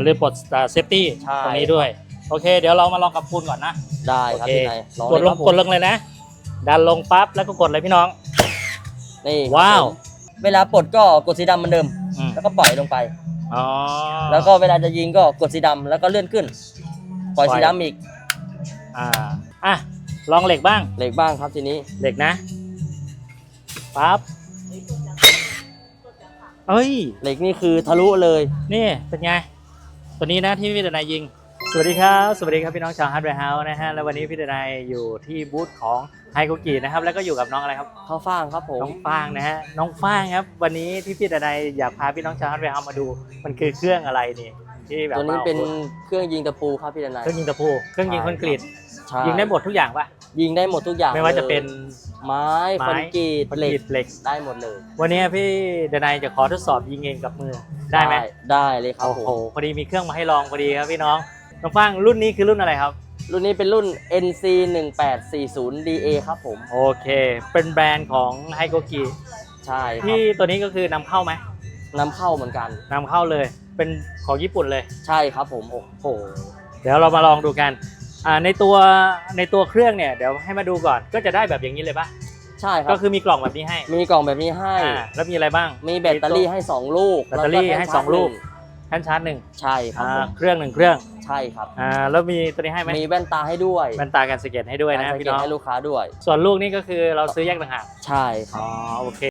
อย่าลืมปลดเซฟตี้ใช่ ตรงนี้ด้วย โอเค เดี๋ยวเรามาลองกับปูนก่อนนะ ได้โอครับเค พี่นายลองกดลงเยครับผมกดลงเลยนะ ดันลงปั๊บแล้วก็กดเลยพี่น้อง นี่ว้าวเวลาปลดก็กดสีดำเหมือนเดิม อืมแล้วก็ปล่อยลงไป อ๋อ แล้วก็เวลาจะยิงก็กดสีดำแล้วก็เลื่อนขึ้น ปล่อยปล่อย สีดำอีกอ่าอะลองเหล็กบ้าง เหล็กบ้างครับทีนี้ เหล็กนะปั๊บเอ้ย เหล็กนี่คือทะลุเลย นี่เป็นไง ตัวนี้นะที่พี่เดนายยิง สวัสดีครับ สวัสดีครับพี่น้องชาวฮาร์ดแวร์เฮาส์นะฮะ แล้ววันนี้พี่เดนายอยู่ที่บูธของไฮโกกินะครับ แล้วก็อยู่กับน้องอะไรครับเข้าฟ่างครับผม น้องฟางนะฮะ น้องฟางครับ วันนี้ที่พี่เดนายอยากพาพี่น้องชาวฮาร์ดแวร์เฮาส์มาดู มันคือเครื่องอะไรนี่ ที่แบบตัวนี้มาเป็นเครื่องยิงตะปูครับพี่ดนายเครื่องยิงตะปู เครื่องยิงคอนกรีต ใช่ยิงได้หมดทุกอย่างปะยิงได้หมดทุกอย่างไม่ว่าจะเป็นไม้ไม้คอนกรีตคอนเหล็กรีกตเหล็ก ได้หมดเลย วันนี้พี่เดนายจะขอทดสอบยิงเองกับมือ ได้ไหม ได้เลยครับโอ้ผโหมพอดีมีเครื่องมาให้ลองพอดีครับพี่น้องน้องฟางรุ่นนี้คือรุ่นอะไรครับ รุ่นนี้เป็นรุ่น NC 1840 DA ครับผม โอเค เป็นแบรนด์ของไฮโกกิใช่ครัที่บตัวนี้ก็คือนำเข้าไหมนำเข้าเหมือนกัน นำเข้าเลย เป็นของญี่ปุ่นเลย ใช่ครับผมโอ้โห เดี๋ยวเรามาลองดูกันอ่าในตัวในตัวเครื่องเนี่ยเดี๋ยวให้มาดูก่อนก็จะได้แบบอย่างนี้เลยปะ ใช่ครัก็บคือมีกล่องแบบนี้ให้มีกล่องแบบนี้ให้ อ่าแล้วมีอะไรบ้าง มีแบตเตอรี่ให้ 2 ลูกแบตเตอรี่ล้วก็ให้แท่นสองลูกชาร์จหนึ่แท่นชาร์จหนึ่งใช่ครับอ่าผมเครื่องหนึ่งเครื่องใช่ครับ อ่าแล้วมีตัวนี้ให้ไหมมีแว่นตาให้ด้วยแว่นตากันสเก็ตให้ด้วยนะการสพี่เก็ตน้องให้ลูกค้าด้วย ส่วนลูกนี่ก็คือเราซื้อแยกต่างหากใช่ครับ อ๋อโอเค